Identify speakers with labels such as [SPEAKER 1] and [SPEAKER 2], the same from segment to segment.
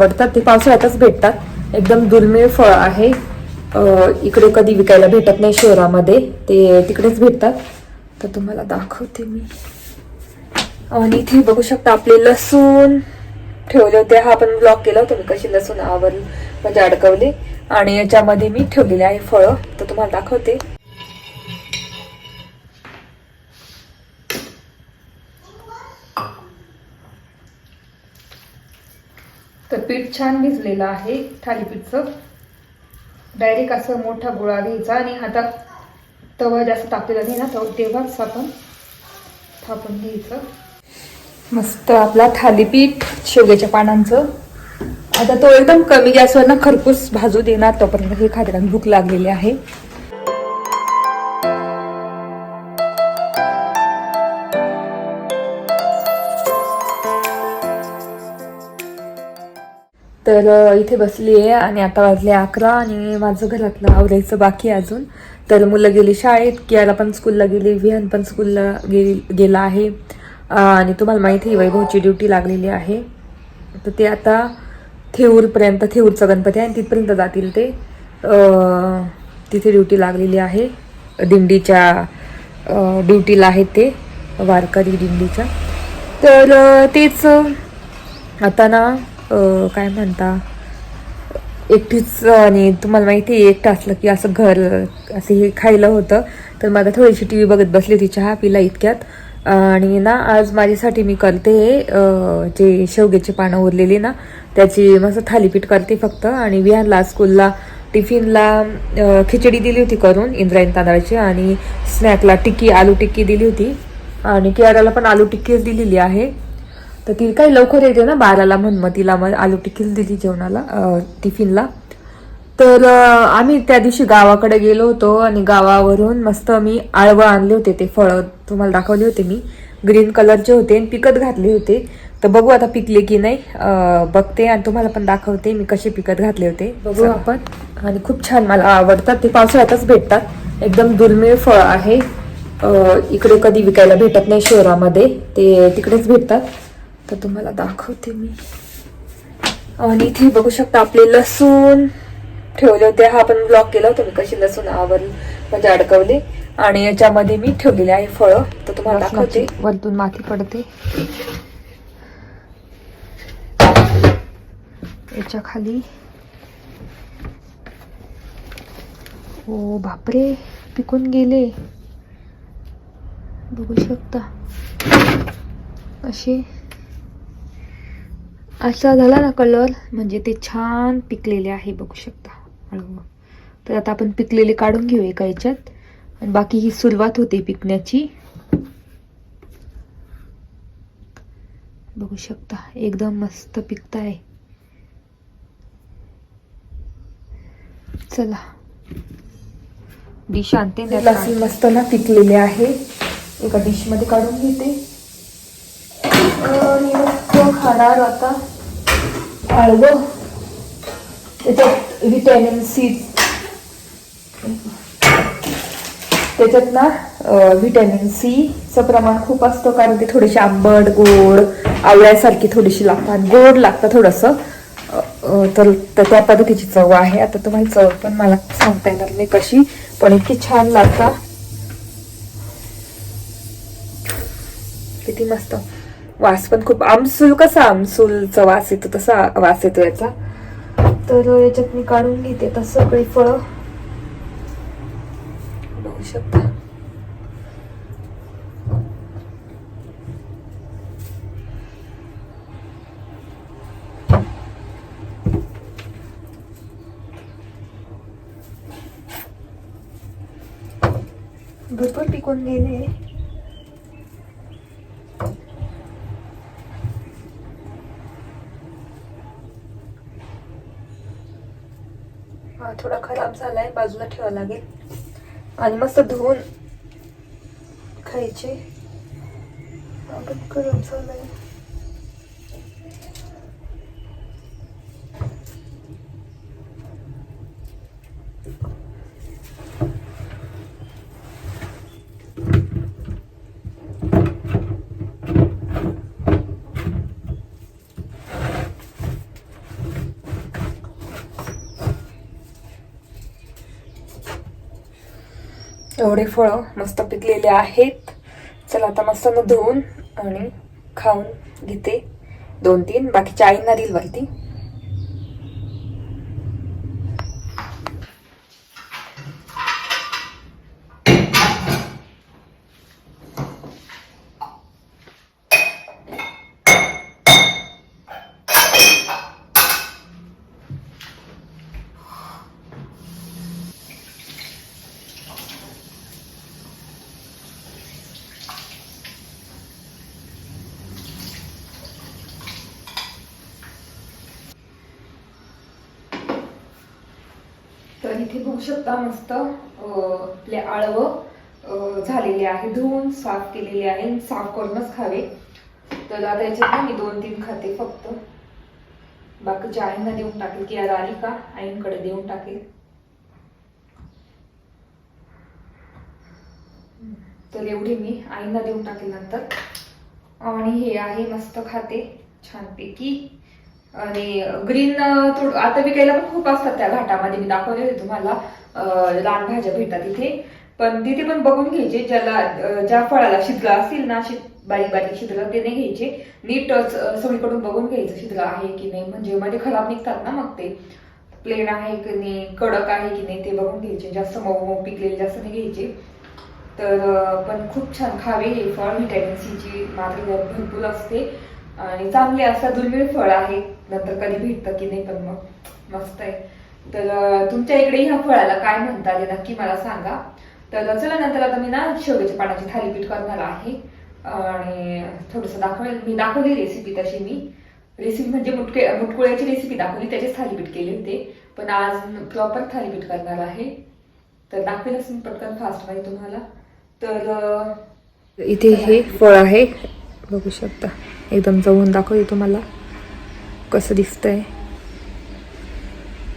[SPEAKER 1] आवडतात ते पावसाळ्यातच भेटतात. एकदम दुर्मिळ फळ आहे. इकडे कधी विकायला भेटत नाही शहरामध्ये ते तिकडेच भेटतात. तर तुम्हाला दाखवते मी. आणि इथे बघू शकता आपले लसूण ठेवले होते. हा आपण ब्लॉक केला होता मी. कशी लसूण आवर म्हणजे अडकवले. आणि याच्यामध्ये मी ठेवलेले आहे फळं. तर तुम्हाला दाखवते. तर पीठ छान भिजलेलं आहे थालीपीठचं डायरेक्ट असं मोठा गोळा घ्यायचा आणि आता तवा जास्त तापलेला नाही ना तेव्हाच आपण थापून घ्यायचं. मस्त आपला थालीपीठ शेवग्याच्या पानांचं. आता तो एकदम कमी गॅसवर ना खरपूस भाजू देणार तोपर्यंत हे खाते भूक लागलेली आहे. तर इथे बसली आहे आणि आता वाजले अकरा आणि माझं घरातलं आवरायचं बाकी आहे अजून. तर मुलं गेली शाळेत कियाला पण स्कूलला गेली विहान पण स्कूलला गेली गेला आहे. आणि तुम्हाला माहिती आहे वैभवची ड्युटी लागलेली आहे. तर ते आता थेऊरपर्यंत थेऊरचा गणपती आहे आणि तिथपर्यंत जातील ते. तिथे ड्युटी लागलेली आहे. दिंडीच्या ड्युटीला आहेत ते वारकरी दिंडीच्या. तर तेच आता ना काय म्हणता? एकटीच आणि तुम्हाला माहिती आहे एकटं असलं की असं घर असं हे खायला होतं. तर मला थोडीशी टी व्ही बघत बसली होती चहा पिला इतक्यात. आणि ना आज माझ्यासाठी मी करते जे शेवग्याची पानं उरलेली ना त्याची मस्त थालीपीठ करते फक्त. आणि विहानला स्कूलला टिफिनला खिचडी दिली होती करून इंद्रायण तांदळाची. आणि स्नॅकला टिक्की आलू टिक्की दिली होती. आणि कियाराला पण आलू टिक्कीच दिलेली आहे. तर ती काही लवकर येते ना बाराला म्हणून. मग तिला मग आलू टिकीच दिली जेवणाला टिफिनला. तर आम्ही त्या दिवशी गावाकडे गेलो होतो आणि गावावरून मस्त मी आळवं आणले होते ते फळं. तुम्हाला दाखवले होते मी. ग्रीन कलरचे होते आणि पिकत घातले होते. तर बघू आता पिकले की नाही. बघते आणि तुम्हाला पण दाखवते मी कसे पिकत घातले होते. बघू आपण. आणि खूप छान मला आवडतात. ते पावसाळ्यातच भेटतात. एकदम दुर्मिळ फळ आहे. इकडे कधी विकायला भेटत नाही शहरामध्ये. ते तिकडेच भेटतात. तर तुम्हाला दाखवते मी. आणि इथे बघू शकता आपले लसूण ठेवले होते. हा पण ब्लॉक केला होता मी. कशी लसूण आवर म्हणजे अडकवले. आणि याच्यामध्ये मी ठेवलेले आहे फळं. तर तुम्हाला दाखवते. वरतून माती पडते. याच्या खाली. हो बापरे. पिकून गेले. बघू शकता. असे. असा झाला ना कलर म्हणजे ते छान पिकलेले आहे बघू शकता. हळूहळू तर आता आपण पिकलेले काढून घेऊ एका याच्यात. आणि बाकी ही सुरुवात होते पिकण्याची. बघू शकता एकदम मस्त पिकताय. चला. डिश आणते लसूण मस्त ना पिकलेले आहे. एका डिशमध्ये काढून घेते. खाणार आता. हळवं त्याच्यात व्हिटॅमिन सी त्याच्यात ना व्हिटॅमिन सीचं प्रमाण खूप असतं कारण ते थोडेसे आंबट गोड आवळ्यासारखी थोडीशी लागतात. गोड लागतं थोडंसं. तर त्या पद्धतीची चव आहे. आता तुम्हाला चव पण मला सांगता येणार नाही कशी पण इतकी छान लागतात किती मस्त. वास पण खूप आमसूल कसा? आमसूलचा वास येतो तसा वास येतो याचा. तर याच्यात मी काढून घेते आता सगळी फळं. बघू शकता. भरपूर पिकून गेले हा थोडा खराब झालाय बाजूला ठेवावं लागेल. आणि मस्त धुवून खायचे. आपण करून खराब एवढे फळं मस्त पिकलेले आहेत. चला आता मस्त न धुवून आणि खाऊन घेते. दोन तीन. बाकीच्या आईंना देईल वरती तर इथे बघू शकता मस्त आपले आळवं झालेले आहे. धुवून साफ केलेले आहे. साफ करूनच खावे. तर आता याच्यात मी दोन तीन खाते फक्त. बाकीच्या आईंना देऊन टाकेल की याला आली का आईंकडे देऊन टाकेल. तर एवढी मी आईंना देऊन टाकेल नंतर. आणि हे आहे मस्त खाते. छानपैकी. आणि ग्रीन थोडं आता विकायला पण खूप असतात त्या घाटामध्ये. मी दाखवले होते तुम्हाला. लहान भाज्या भेटतात तिथे पण तिथे पण बघून घ्यायचे. ज्याला ज्या फळाला छिद्र असतील ना अशी बारीक बारीक छिद्र ते नाही घ्यायचे. नीटच सगळीकडून बघून घ्यायचं छिद्र आहे की नाही. म्हणजे मध्ये खराब निघतात ना मग ते. प्लेन आहे की नाही कडक आहे की नाही ते बघून घ्यायचे. जास्त मऊ मऊ पिकलेले जास्त नाही घ्यायचे. तर पण खूप छान खावे हे फळ. व्हिटॅमिन सीची मात्र भरपूर असते आणि चांगले असं दुर्मिळ फळ आहे. नंतर कधी भेटतं की नाही पण मग मस्त आहे. तर तुमच्या इकडे ह्या फळाला काय म्हणतात हे नक्की मला सांगा. तर चला नंतर आता मी ना शेवग्याच्या पानाची थालीपीठ करणार आहे. आणि थोडंसं दाखवेल. मी दाखवली रेसिपी तशी मी. रेसिपी म्हणजे मुटके मुटकुळ्याची रेसिपी दाखवली. त्याचेच थालीपीठ केले होते. पण आज प्रॉपर थालीपीठ करणार आहे. तर दाखवेलच मी पटकन फास्टमध्ये तुम्हाला. तर इथे हे फळ आहे. बघू शकता. एकदम जवळून दाखवते तुम्हाला कसं दिसतंय.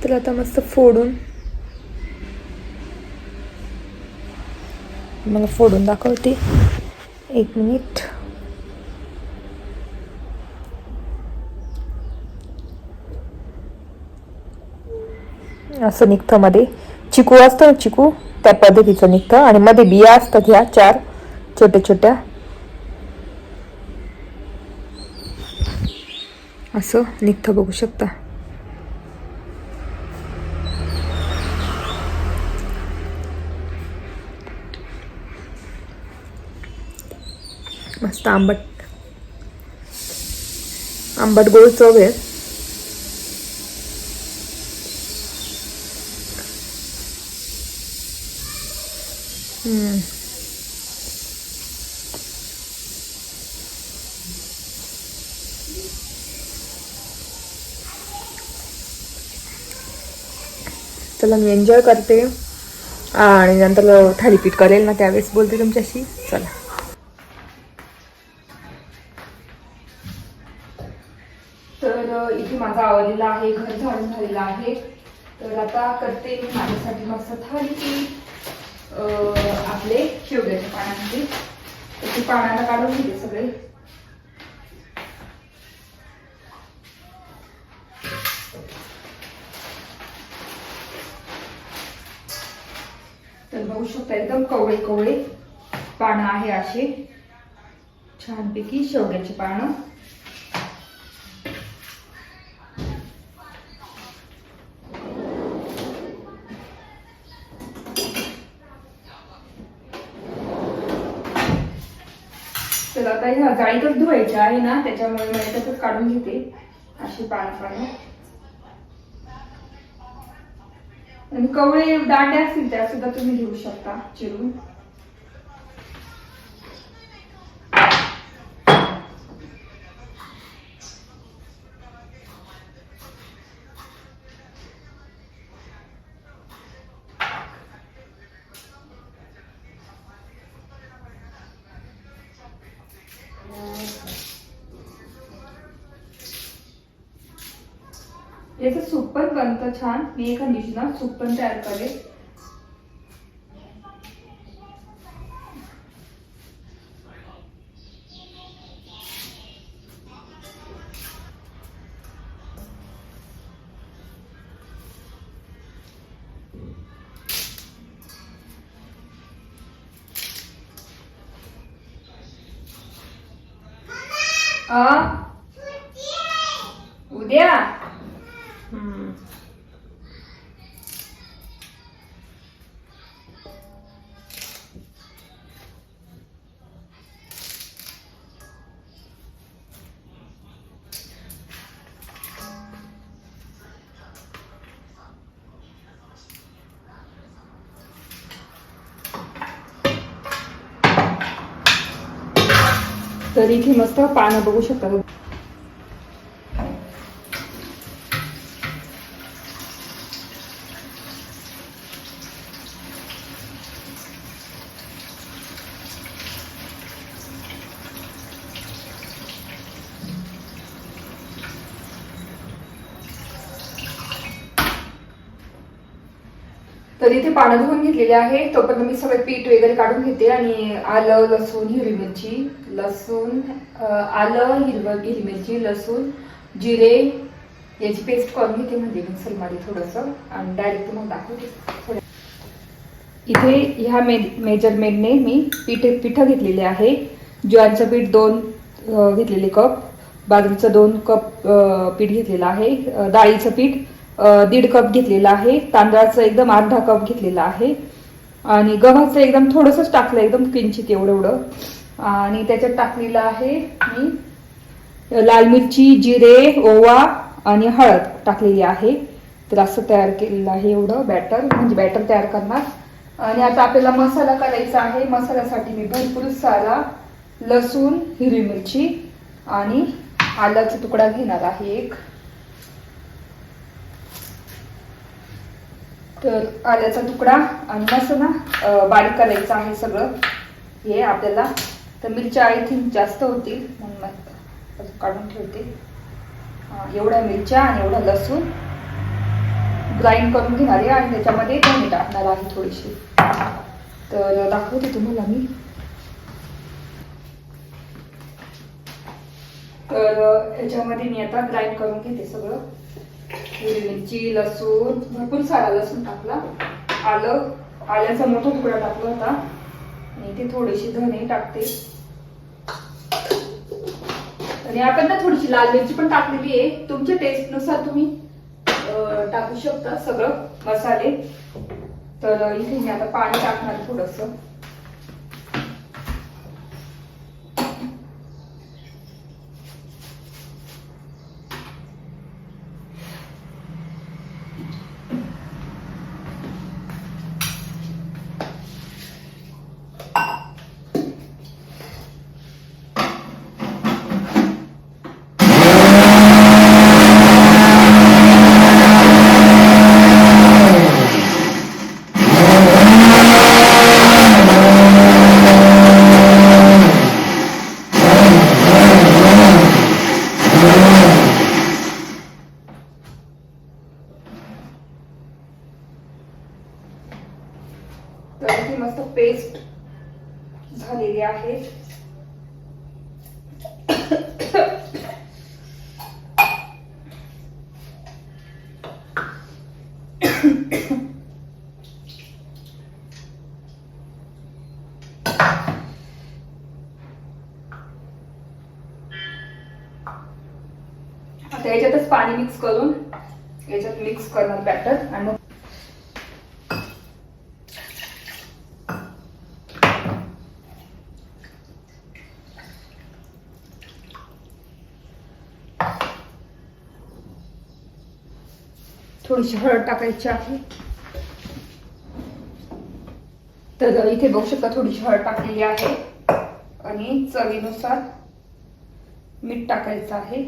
[SPEAKER 1] तर आता मस्त फोडून मला फोडून दाखवते. एक मिनिट. असं निघतं मध्ये. चिकू असतं ना चिकू? त्या पद्धतीचं निघतं. आणि मध्ये बिया असतात ह्या चार छोट्या छोट्या असं निघतं बघू शकता. मस्त आंबट. आंबट गोड चव आहे. हम्म. चला मी एन्जॉय करते. आणि नंतर थालीपीठ करेल ना त्यावेळेस बोलते तुमच्याशी. चला. तर इथे माझा आवडलेला आहे घर झाडून झालेला आहे. तर आता करते मी माझ्यासाठी मस्त थालीपीठ आपले शेवग्याच्या पानांचे तर ते पानाला काढून घेते सगळे. तर बघू शकता एकदम कवळे कवळे पानं आहे असे छानपैकी शेवग्याची पानं. तर आता ह्या जाळीतच धुवायच्या आहे ना त्याच्यामुळे मी तसंच काढून घेते. अशी पानं पानं. आणि कवळे दांड्या असतील त्या सुद्धा तुम्ही घेऊ शकता चिरून. छान. मी एका डिशला सूप पण तयार करेल.
[SPEAKER 2] उद्या? तर इथे मस्त पानं बघू शकता तर इथे पानं धुवून घेतलेले आहे. तोपर्यंत मी सगळे पीठ वगैरे काढून घेते आणि आलं लसूण हिरवी मिरची. लसूण आलं हिरवं हिरवी मिरची लसूण जिरे याची पेस्ट करून घेते म्हणजे मिक्सरमध्ये थोडंसं. आणि डायरेक्ट तुम्हाला दाखवते. इथे ह्या मे मेजरमेंटने मी पीठ पिठं घेतलेले आहे. ज्वारीचं पीठ दोन घेतलेले कप. बाजरीचं दोन कप पीठ घेतलेलं आहे. डाळीचं पीठ. दीड कप घेतलेला आहे तांदळाचं एकदम अर्धा कप घेतलेलं आहे. आणि गव्हाचं एकदम थोडंसंच टाकलं एकदम किंचित एवढं एवढं आणि त्याच्यात टाकलेलं आहे मी लाल मिरची जिरे ओवा आणि हळद टाकलेली आहे. तर असं तयार केलेलं आहे एवढं बॅटर म्हणजे बॅटर तयार करणार. आणि आता आपल्याला मसाला करायचा आहे. मसाल्यासाठी मी भरपूर सारा लसूण हिरवी मिरची आणि आल्याचा तुकडा घेणार आहे एक. तर आल्याचा तुकडा आणि मसाला ना बारीक करायचा आहे सगळं. हे आपल्याला तर मिरच्या आय थिंक जास्त होतील म्हणून मग काढून ठेवते. एवढ्या मिरच्या आणि एवढा लसूण ग्राइंड करून घेणार आहे आणि त्याच्यामध्ये धणे टाकणार आहे थोडीशी तर दाखवते तुम्हाला मी. तर याच्यामध्ये मी आता ग्राइंड करून घेते सगळं. मिरची लसूण भरपूर सारा लसूण टाकला. आलं आल्याचा मोठा तुकडा टाकला होता. आणि ते थोडीशी धणे टाकते. आणि आपण ना थोडीशी लाल मिरची पण टाकलेली आहे. तुमच्या टेस्टनुसार तुम्ही अं, टाकू शकता सगळं मसाले. तर इथे मी आता पाणी टाकणार थोडस तर इथे मस्त पेस्ट झालेली आहे आता याच्यातच पाणी मिक्स करून याच्यात मिक्स करणार बॅटर आणि मग थोडीशी हळद टाकायची आहे. तर इथे बघू शकता थोडीशी हळद टाकलेली आहे. आणि चवीनुसार मीठ टाकायचं आहे.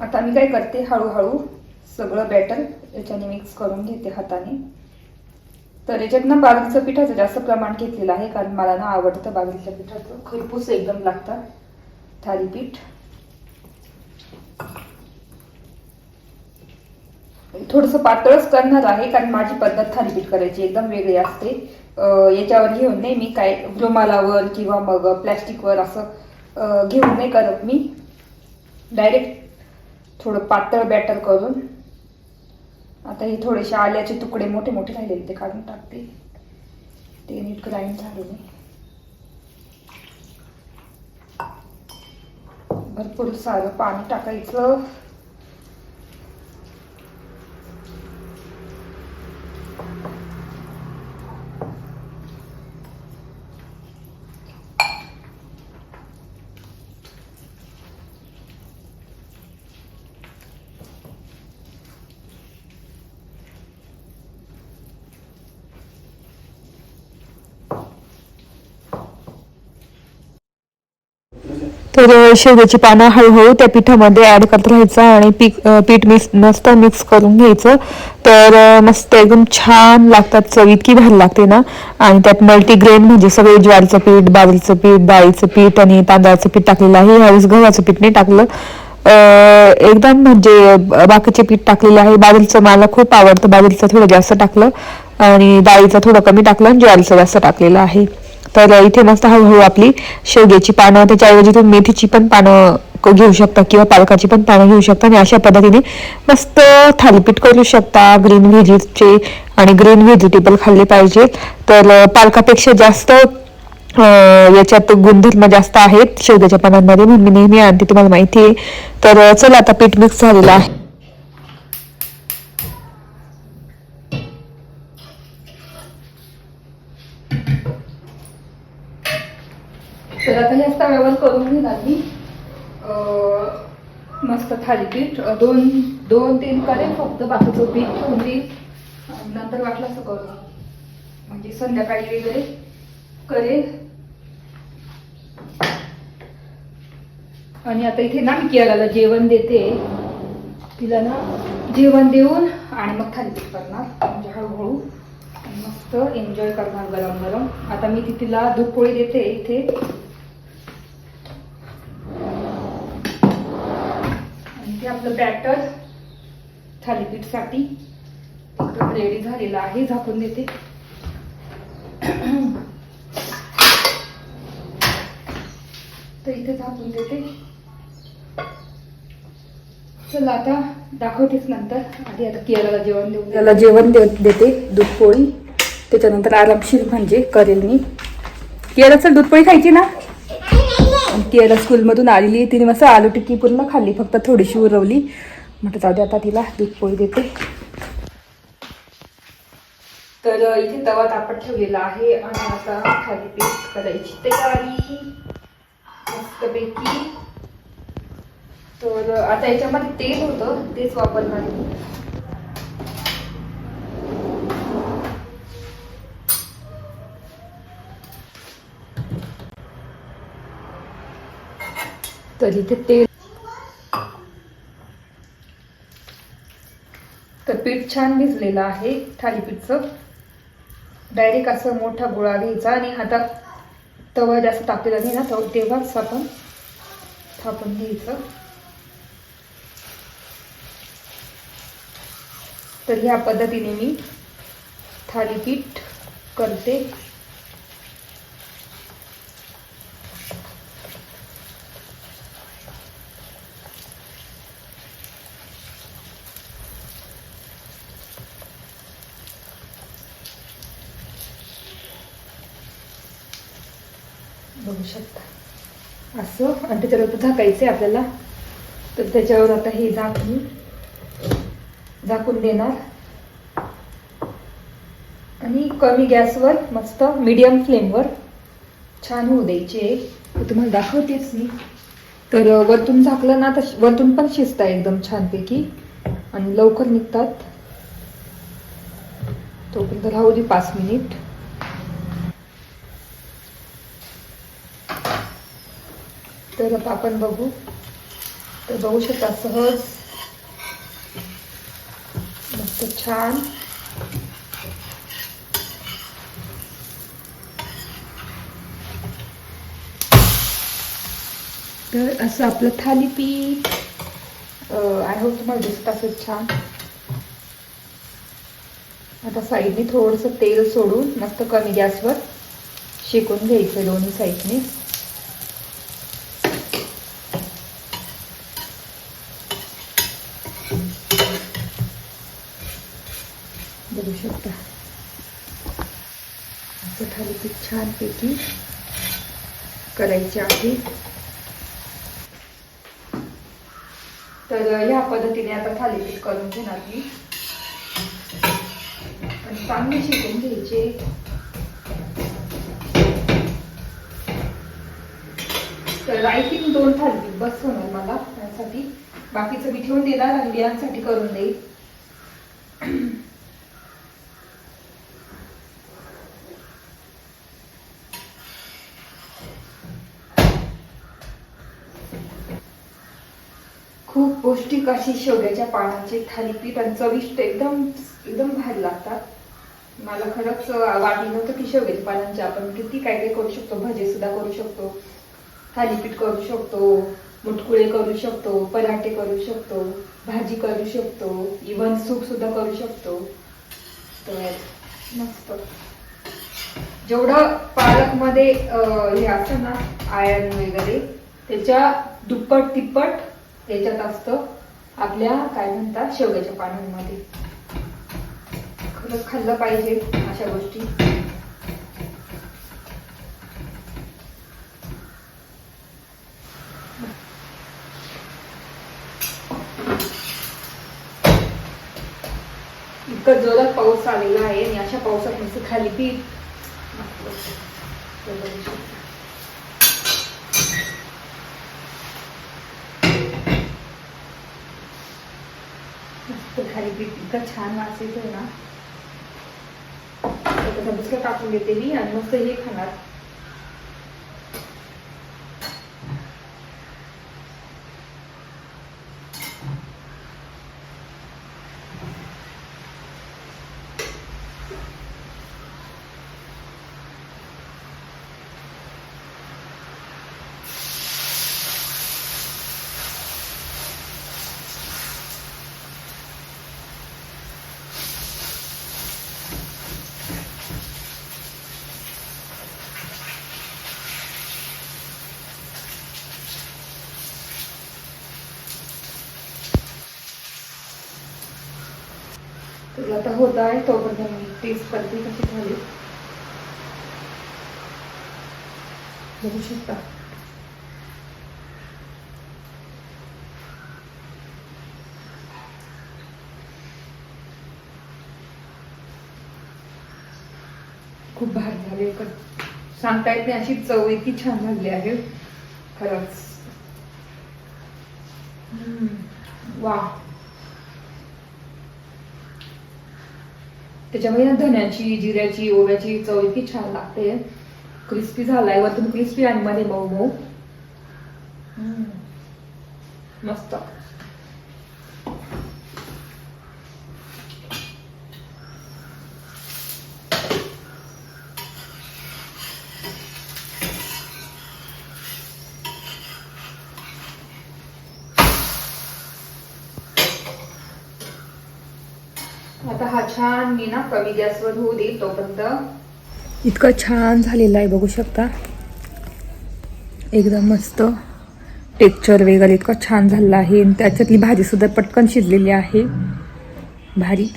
[SPEAKER 2] आता मी काय करते हळूहळू सगळं बॅटर याच्याने मिक्स करून घेते हाताने. तर याच्यात ना बाजरीचं पिठाचं जास्त प्रमाण घेतलेलं आहे कारण मला ना आवडतं बाजरीच्या पिठाचं. खरपूस एकदम लागतात. थालीपीठ. थोडंसं पातळच करणार आहे कारण माझी पद्धत थालीपीठ करायची एकदम वेगळी असते. याच्यावर घेऊन नाही मी काय रुमालावर किंवा मग प्लॅस्टिकवर असं घेऊन नाही करत मी. डायरेक्ट थोडं पातळ बॅटर करून. आता हे थोडेसे आल्याचे तुकडे मोठे मोठे राहिलेले ते काढून टाकते. ते नीट ग्राइंड झाले नाही भरपूर सारं पाणी टाकायचं. तर शेवग्याची पानं हळूहळू त्या पिठामध्ये ॲड करत राहायचं आणि पीक पीठ मिक्स मस्त मिक्स करून घ्यायचं. तर मस्त एकदम छान लागतात चव इतकी भारी लागते ना. आणि त्यात मल्टीग्रेन म्हणजे सगळे ज्वारीचं पीठ बाजरीचं पीठ डाळीचं पीठ आणि तांदळाचं पीठ टाकलेलं आहे. ह्यावेळेस गव्हाचं पीठ नाही टाकलं. एकदम म्हणजे बाकीचे पीठ टाकलेलं आहे. बाजरीचं मला खूप आवडतं. बाजरीचं थोडं जास्त टाकलं आणि डाळीचं थोडं कमी टाकलं आणि ज्वारीचं जास्त टाकलेलं आहे. तर इथे मस्त हळूहळू आपली शेवग्याची पानं त्याच्याऐवजी तुम्ही मेथीची पण पानं घेऊ शकता किंवा पालकाची पण पानं घेऊ शकता आणि अशा पद्धतीने मस्त थालीपीठ करू शकता ग्रीन व्हेजीचे आणि ग्रीन व्हेजिटेबल खाल्ले पाहिजे. तर पालकापेक्षा जास्त याच्यात गुणधर्म जास्त आहेत शेवग्याच्या पानांमध्ये म्हणून मी नेहमी आणते तुम्हाला माहिती आहे. तर चला आता पीठ मिक्स झालेलं आहे. तर आता हे तव्यावर करून घेणार मी मस्त थालीपीठ दोन दोन तीन करेन फक्त बाकीचं पीठ ठेवून देईल नंतर वाटलं असं करू. म्हणजे संध्याकाळी वगैरे करेल. आणि आता इथे ना मी केरळला जेवण देते. तिला ना जेवण देऊन आणि मग थालीपीठ करणार म्हणजे हळूहळू. मस्त एन्जॉय करणार गरम गरम आता मी ती तिला दूध देते इथे. आणि ते आपलं बॅटर थालीपीठसाठी एकदम रेडी झालेलं आहे झाकून देते. तर इथे झाकून देते. चला आता दाखवतेच नंतर. आधी आता केरळला जेवण देऊन त्याला जेवण दे देते दूध पोळी. त्याच्यानंतर आरामशीर म्हणजे करेल मी. केरळचं दूध पोळी खायची ना? आणि स्कूलमधून आलेली. तिने मस्त आलू टिक्की पूर्ण खाल्ली फक्त थोडीशी उरवली. म्हटलं जाऊ दे आता तिला दूध पोळी देते. तर इथे तवा तापत ठेवलेला आहे आणि आता थालीपीठ करायची तयारी. मस्तपैकी. तर आता याच्यामध्ये तेल होतं तेच वापरणार तर इथे तेल तर पीठ छान भिजलेलं आहे थालीपीठचं. डायरेक्ट असं मोठा गोळा घ्यायचा आणि आता तवा जास्त तापलेला नाही ना तव तेव्हाच आपण थापून घ्यायचं. तर ह्या पद्धतीने मी थालीपीठ करते बघू शकता असं आणि त्याच्यावर आता झाकायचं आहे आपल्याला. तर त्याच्यावर आता हे झाकून झाकून देणार. आणि कमी गॅसवर मस्त मीडियम फ्लेमवर छान होऊ द्यायचे तुम्हाला दाखवतेच मी. तर वरतून झाकलं ना तर वरतून पण शिजतं एकदम छानपैकी. आणि लवकर निघतात. तोपर्यंत राहू दे पाच मिनिट तर आता आपण बघू. तर बघू शकता सहज. मस्त छान. तर असं आपलं थालीपीठ आय होप तुम्हाला दिसत असेल छान. आता साईडने थोडंसं तेल सोडून मस्त कमी गॅसवर शेकून घ्यायचं दोन्ही साईडने. बघू शकता. असं थालीपीठ छानपैकी करायचे आहे. तर ह्या पद्धतीने आता थालीपीठ करून घेणार मी. आणि चांगले शिकून घ्यायचे. तर आय थिंक दोन थालीपीठ बस होणार मला. त्यासाठी बाकीचं मी ठेवून देणार आणि बियांसाठी करून देईल खूप पौष्टिक अशी शेवग्याच्या पानाचे थालीपीठ आणि चविष्ट एकदम एकदम भारी लागतात. मला खरंच वाटलं नव्हतं की शेवग्याच्या पानांचे आपण किती काय काय करू शकतो भजे सुद्धा करू शकतो थालीपीठ करू शकतो मुटकुळे करू शकतो पराठे करू शकतो भाजी करू शकतो इवन सूप सुद्धा करू शकतो. तर मस्त. जेवढं पालकमध्ये हे असतं ना आयर्न वगैरे त्याच्या दुप्पट तिप्पट याच्यात असतं आपल्या काय म्हणतात शेवग्याच्या पानांमध्ये. खरंच खाल्लं पाहिजे अशा गोष्टी. इतकं जोरात पाऊस आलेला आहे आणि अशा पावसात नुसतं खाली पी मस्त खाली पीठ इतकं छान वास येतोय ना आता दुसरं टाकून देते मी आणि मस्त हे खाणार तर आता होत आहे तोपर्यंत मी तीच करते कशी झाली? बघू शकता. खूप भारी झाली. सांगता येत नाही अशी चव इतकी छान झाली आहे. खरंच. हम्म. वा त्याच्यामध्ये ना धन्याची जिऱ्याची ओव्याची चव इतकी छान लागते. क्रिस्पी झालाय वरतून क्रिस्पी आणि मध्ये मऊ मऊ. मस्त. आता हा छान मी ना कमी गॅसवर होऊ दे तोपर्यंत. इतकं छान झालेलं आहे बघू शकता. एकदम मस्त. टेक्चर वगैरे इतकं छान झालेला आहे. आणि त्याच्यातली भाजी सुद्धा पटकन शिजलेली आहे. भारी.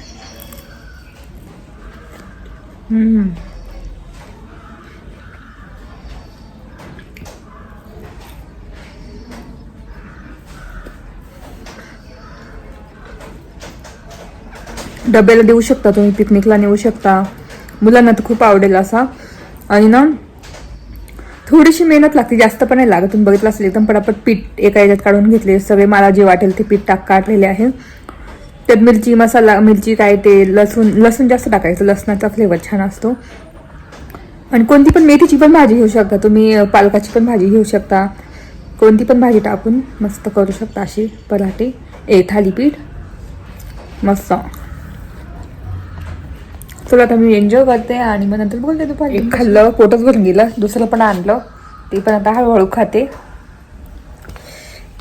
[SPEAKER 2] डब्याला देऊ शकता तुम्ही पिकनिकला नेऊ शकता. मुलांना तर खूप आवडेल असा. आणि ना थोडीशी मेहनत लागते जास्त पण नाही लागत. तुम्ही बघितलं असेल एकदम पटापट पीठ एका याच्यात काढून घेतले. सगळे मला जे वाटेल ते पीठ टाक काढलेले आहे. त्यात मिरची मसाला मिरची काय ते लसूण लसूण जास्त टाकायचं. लसणाचा फ्लेवर छान असतो. आणि कोणती पण मेथीची पण भाजी घेऊ शकता. तुम्ही पालकाची पण भाजी घेऊ शकता. कोणती पण भाजी टाकून मस्त करू शकता अशी पराठे. ए थालीपीठ. मस्त. चला आता मी एन्जॉय करते आणि मग नंतर बोलते दुपारी. एक खाल्लं पोटच भरून गेलं. दुसरं पण आणलं. ते पण आता हळूहळू खाते.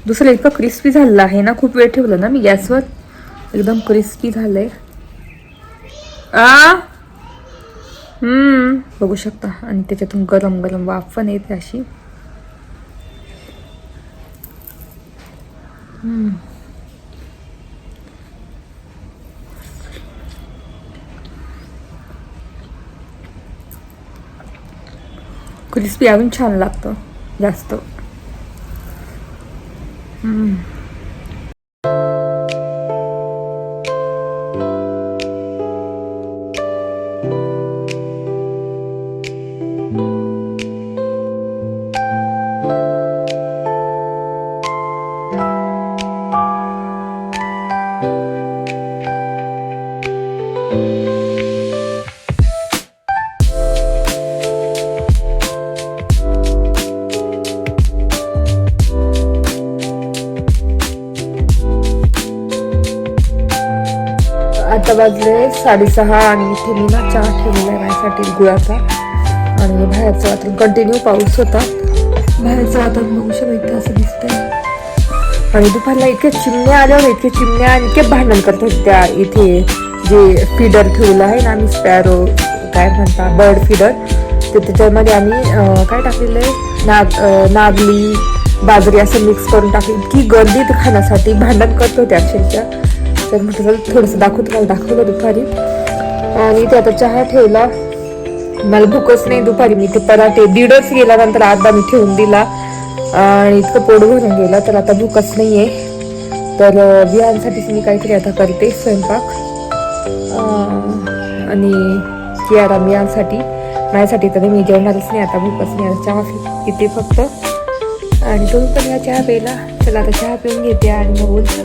[SPEAKER 2] दुसरं इतकं क्रिस्पी झालेलं आहे ना खूप वेळ ठेवलं ना मी गॅसवर. एकदम क्रिस्पी झालंय. आ? हम्म. बघू शकता. आणि त्याच्यातून गरम गरम वाफ पण येते अशी. क्रिस्पी अजून छान लागतं जास्त.
[SPEAKER 1] वाजले साडेसहा आणि इथे मी ना चहा ठेवलेला आहे माझ्यासाठी गुळाचा. आणि बाहेरचं वातावरण. कंटिन्यू पाऊस होता. बाहेरचं वातावरण बघू शकतो असं दिसतंय. आणि दुपारला इतके चिमण्या आल्यावर इतके चिमण्या आणि इतके भांडण करत त्या इथे जे फिडर ठेवलं आहे ना आम्ही स्पॅरो काय म्हणता बर्ड फिडर तर त्याच्यामध्ये आम्ही काय टाकलेलं आहे? नाग नागली बाजरी असं मिक्स करून टाकली. इतकी गर्दी खाण्यासाठी भांडण करतो त्या अक्षरशः. तर म्हटलं थोडंसं दाखवतो मला दाखवलं दुपारी. आणि ते आता चहा ठेवला. मला भूकच नाही दुपारी मी ते पराठे दीडच गेल्यानंतर अर्धा मी ठेवून दिला. आणि इतकं पोट भरून गेला तर आता भूकच नाही आहे तर बियांसाठीच मी काहीतरी आता करते स्वयंपाक. आणि कियारा बियांसाठी. माझ्यासाठी तर मी जेवणारच नाही आता भूकच नाही आता चहा किती फक्त. आणि तुम्ही पण या चहा प्यायला. चला आता चहा पिऊन घेते आणि मग